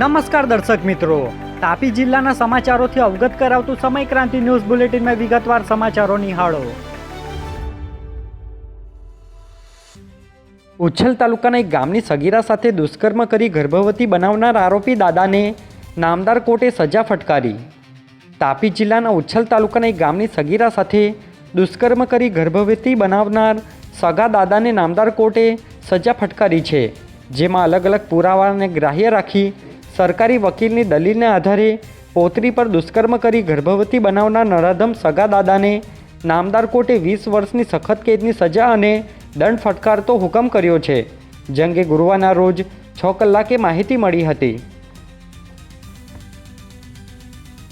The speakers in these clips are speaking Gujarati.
નમસ્કાર દર્શક મિત્રો. તાપી જિલ્લાના સમાચારોથી અવગત કરાવતું સમય ક્રાંતિ ન્યૂઝ બુલેટિનમાં વિગતવાર સમાચારો નિહાળો. ઉચ્છલ તાલુકાના એક ગામની સગીરા સાથે દુષ્કર્મ કરી ગર્ભવતી બનાવનાર આરોપી દાદાને નામદાર કોર્ટે સજા ફટકારી. તાપી જિલ્લાના ઉચ્છલ તાલુકાના એક ગામની સગીરા સાથે દુષ્કર્મ કરી ગર્ભવતી બનાવનાર સગા દાદાને નામદાર કોર્ટે સજા ફટકારી છે, જેમાં અલગ અલગ પુરાવાને ગ્રાહ્ય રાખી સરકારી વકીલની દલીલને આધારે પોતરી પર દુષ્કર્મ કરી ગર્ભવતી બનાવનાર નરાધમ સગા દાદાને નામદાર કોર્ટે વીસ વર્ષની સખત કેદની સજા અને દંડ ફટકારતો હુકમ કર્યો છે, જે અંગે ગુરુવારના રોજ છ કલાકે માહિતી મળી હતી.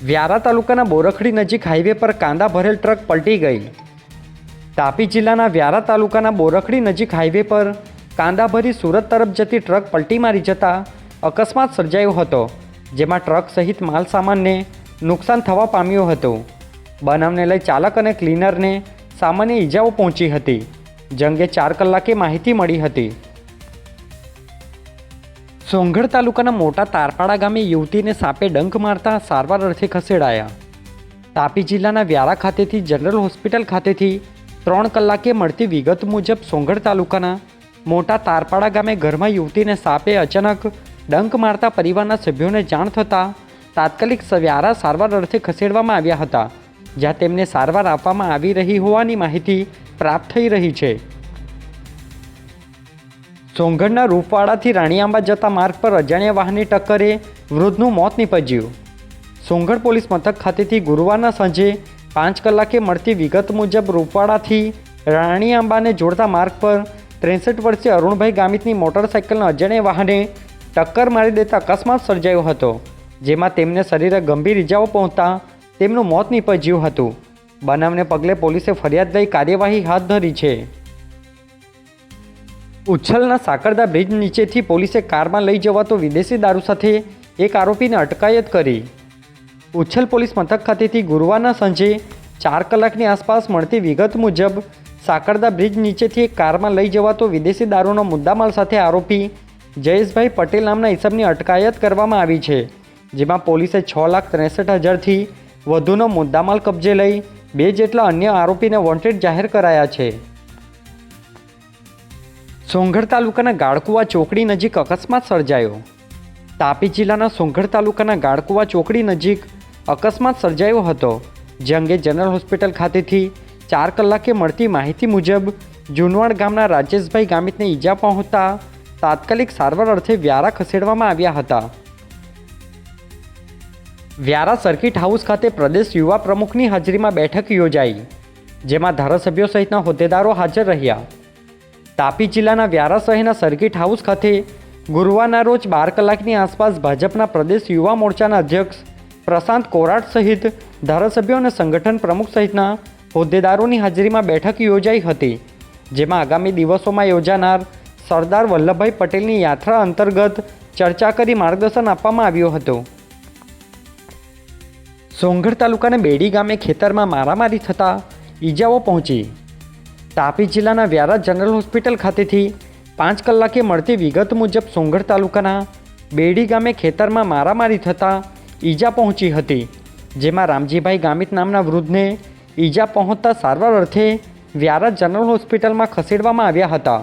વ્યારા તાલુકાના બોરખડી નજીક હાઈવે પર કાંદા ભરેલ ટ્રક પલટી ગઈ. તાપી જિલ્લાના વ્યારા તાલુકાના બોરખડી નજીક હાઈવે પર કાંદા ભરી સુરત તરફ જતી ટ્રક પલટી મારી જતા અકસ્માત સર્જાયો હતો, જેમાં ટ્રક સહિત માલ સામાનને નુકસાન થવા પામ્યું હતું. બનાવને લઈ ચાલક અને ક્લીનરને સામાન્ય ઈજાઓ પહોંચી હતી જંગે ચાર કલાકે માહિતી મળી હતી. સોંગઢ તાલુકાના મોટા તારપાડા ગામે યુવતીને સાપે ડંખ મારતા સારવાર અર્થે ખસેડાયા. તાપી જિલ્લાના વ્યારા ખાતેથી જનરલ હોસ્પિટલ ખાતેથી ત્રણ કલાકે મળતી વિગત મુજબ સોંગઢ તાલુકાના મોટા તારપાડા ગામે ઘરમાં યુવતીને સાપે અચાનક ડંક મારતા પરિવારના સભ્યોને જાણ થતાં તાત્કાલિક વ્યારા સારવાર અર્થે ખસેડવામાં આવ્યા હતા, જ્યાં તેમને સારવાર આપવામાં આવી રહી હોવાની માહિતી પ્રાપ્ત થઈ રહી છે. સોંગઢના રૂપવાડાથી રાણીઆંબા જતા માર્ગ પર અજાણ્યા વાહનની ટક્કરે વૃદ્ધનું મોત નીપજ્યું. સોંગઢ પોલીસ મથક ખાતેથી ગુરુવારના સાંજે પાંચ કલાકે મળતી વિગત મુજબ રૂપવાડાથી રાણીઆંબાને જોડતા માર્ગ પર ત્રેસઠ વર્ષીય અરુણભાઈ ગામિતની મોટરસાઇકલના અજાણ્યા વાહને ટક્કર મારી દેતા અકસ્માત સર્જાયો હતો, જેમાં તેમને શરીરે ગંભીર ઇજાઓ પહોંચતા તેમનું મોત નીપજ્યું હતું. બનાવને પગલે પોલીસે ફરિયાદ લઈ કાર્યવાહી હાથ ધરી છે. ઉચ્છલના સાકરદા બ્રિજ નીચેથી પોલીસે કારમાં લઈ જવાતો વિદેશી દારૂ સાથે એક આરોપીને અટકાયત કરી. ઉચ્છલ પોલીસ મથક ખાતેથી ગુરુવારના સાંજે ચાર કલાકની આસપાસ મળતી વિગત મુજબ સાકરદા બ્રિજ નીચેથી એક કારમાં લઈ જવાતો વિદેશી દારૂનો મુદ્દામાલ સાથે આરોપી જયેશભાઈ પટેલ નામના હિસાબની અટકાયત કરવામાં આવી છે, જેમાં પોલીસે છ લાખ ત્રેસઠ હજારથી વધુનો મુદ્દામાલ કબજે લઈ બે જેટલા અન્ય આરોપીને વોન્ટેડ જાહેર કરાયા છે. સોંગઢ તાલુકાના ગાળકુવા ચોકડી નજીક અકસ્માત સર્જાયો. તાપી જિલ્લાના સોંગઢ તાલુકાના ગાળકુવા ચોકડી નજીક અકસ્માત સર્જાયો હતો, જે અંગે જનરલ હોસ્પિટલ ખાતેથી ચાર કલાકે મળતી માહિતી મુજબ જુનવાડ ગામના રાજેશભાઈ ગામિતને ઈજા પહોંચતા તાત્કાલિક સારવાર અર્થે વ્યારા ખસેડવામાં આવ્યા હતા. વ્યારા સર્કિટ હાઉસ ખાતે પ્રદેશ યુવા પ્રમુખની હાજરીમાં બેઠક યોજાઈ, જેમાં ધારાસભ્યો સહિતના હોદ્દેદારો હાજર રહ્યા. તાપી જિલ્લાના વ્યારા શહેરના સર્કિટ હાઉસ ખાતે ગુરુવારના રોજ બાર કલાકની આસપાસ ભાજપના પ્રદેશ યુવા મોરચાના અધ્યક્ષ પ્રશાંત કોરાટ સહિત ધારાસભ્યો અને સંગઠન પ્રમુખ સહિતના હોદ્દેદારોની હાજરીમાં બેઠક યોજાઈ હતી, જેમાં આગામી દિવસોમાં યોજાનાર સરદાર વલ્લભભાઈ પટેલની યાત્રા અંતર્ગત ચર્ચા કરી માર્ગદર્શન આપવામાં આવ્યું હતું. સોંગઢ તાલુકાના બેડી ગામે ખેતરમાં મારામારી થતાં ઈજાઓ પહોંચી. તાપી જિલ્લાના વ્યારા જનરલ હોસ્પિટલ ખાતેથી પાંચ કલાકે મળતી વિગત મુજબ સોંગઢ તાલુકાના બેડી ગામે ખેતરમાં મારામારી થતાં ઈજા પહોંચી હતી, જેમાં રામજીભાઈ ગામિત નામના વૃદ્ધને ઈજા પહોંચતા સારવાર અર્થે વ્યારા જનરલ હોસ્પિટલમાં ખસેડવામાં આવ્યા હતા.